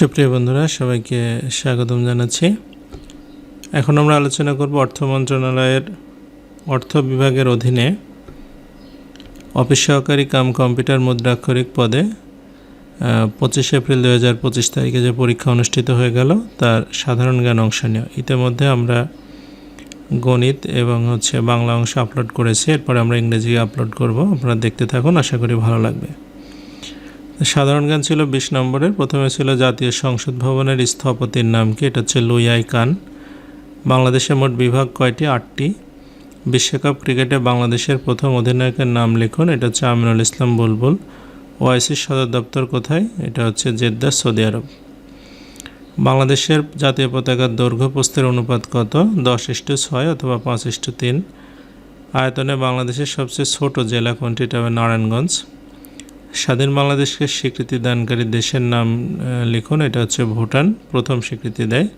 সুপ্রিয় বন্ধুরা, সবাইকে স্বাগতম জানাচ্ছি। এখন আমরা আলোচনা করব অর্থ মন্ত্রণালয়ের অর্থ বিভাগের অধীনে অফিস সহকারী কাম কম্পিউটার মুদ্রাক্ষরিক পদে পঁচিশে এপ্রিল দু হাজার পঁচিশ তারিখে যে পরীক্ষা অনুষ্ঠিত হয়ে গেল, তার সাধারণ জ্ঞান অংশ নিয়ে ইতিমধ্যে আমরা গণিত এবং হচ্ছে বাংলা অংশ আপলোড করেছি, এরপরে আমরা ইংরেজি আপলোড করব। আপনারা দেখতে থাকুন, আশা করি ভালো লাগবে। সাধারণ গান ছিল বিশ নম্বরের, প্রথমে ছিল জাতীয় সংসদ ভবনের স্থপতির নাম কি? এটা হচ্ছে লুইয়াই কান। বাংলাদেশের মোট বিভাগ কয়টি? আটটি। বিশ্বকাপ ক্রিকেটে বাংলাদেশের প্রথম অধিনায়কের নাম লিখুন। এটা হচ্ছে আমিনুল ইসলাম বুলবুল। ওআইসির সদর দপ্তর কোথায়? এটা হচ্ছে জেদ্দা, সৌদি আরব। বাংলাদেশের জাতীয় পতাকার দৈর্ঘ্য প্রস্তের অনুপাত কত? দশ ইস্টু ছয় অথবা পাঁচ ইস্টু তিন। আয়তনে বাংলাদেশের সবচেয়ে ছোট জেলা কোনটি? এটা হবে নারায়ণগঞ্জ। স্বাধীন বাংলাদেশকে স্বীকৃতি দানকারী দেশের নাম লিখুন, এটা হচ্ছে ভুটান, প্রথম স্বীকৃতি দেয়।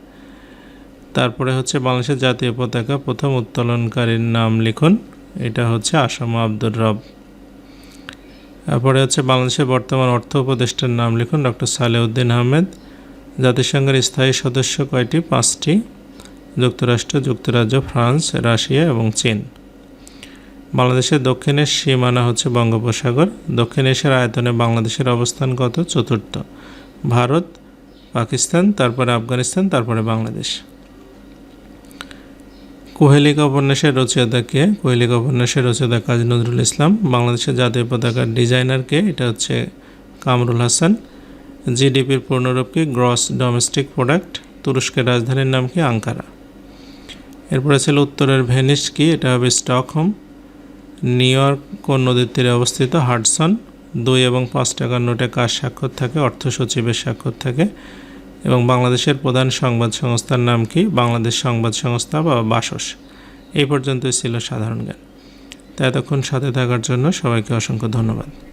তারপরে হচ্ছে বাংলাদেশের জাতীয় পতাকা, প্রথম উত্তোলনকারীর নাম লিখুন, এটা হচ্ছে আসাম আব্দুর রব। তারপরে হচ্ছে বাংলাদেশের বর্তমান অর্থ উপদেষ্টার নাম লিখুন, ডক্টর সালেউদ্দিন আহমেদ। জাতিসংঘের স্থায়ী সদস্য কয়টি? পাঁচটি। যুক্তরাষ্ট্র, যুক্তরাজ্য, ফ্রান্স, রাশিয়া এবং চীন। বাংলাদেশের দক্ষিণের সীমানা হচ্ছে বঙ্গোপসাগর। দক্ষিণ এশিয়ার আয়তনে বাংলাদেশের অবস্থান কত? চতুর্থ। ভারত, পাকিস্তান, তারপরে আফগানিস্তান, তারপরে বাংলাদেশ। কোহেলিকা উপন্যাসের রচয়িতা কে? কোহেলিকা উপন্যাসের রচয়িতা কাজী নজরুল ইসলাম। বাংলাদেশের জাতীয় পতাকার ডিজাইনার কে? এটা হচ্ছে কামরুল হাসান। জিডিপির পূর্ণরূপ কি গ্রস ডোমেস্টিক প্রোডাক্ট। তুরস্কের রাজধানীর নাম কি? আঙ্কারা। এরপরে ছিল উত্তরের ভেনিস কি? এটা হবে স্টকহোম। নিউ ইয়র্ক নদীর তীরে অবস্থিত? হাডসন। দুই এবং পাঁচ টাকার নোটে কার স্বাক্ষর থাকে? অর্থ সচিবের স্বাক্ষর থাকে। এবং বাংলাদেশের প্রধান সংবাদ সংস্থার নাম কি? বাংলাদেশ সংবাদ সংস্থা বা বাসস। এই পর্যন্তই ছিল সাধারণ জ্ঞান। তা এতক্ষণ সাথে থাকার জন্য সবাইকে অসংখ্য ধন্যবাদ।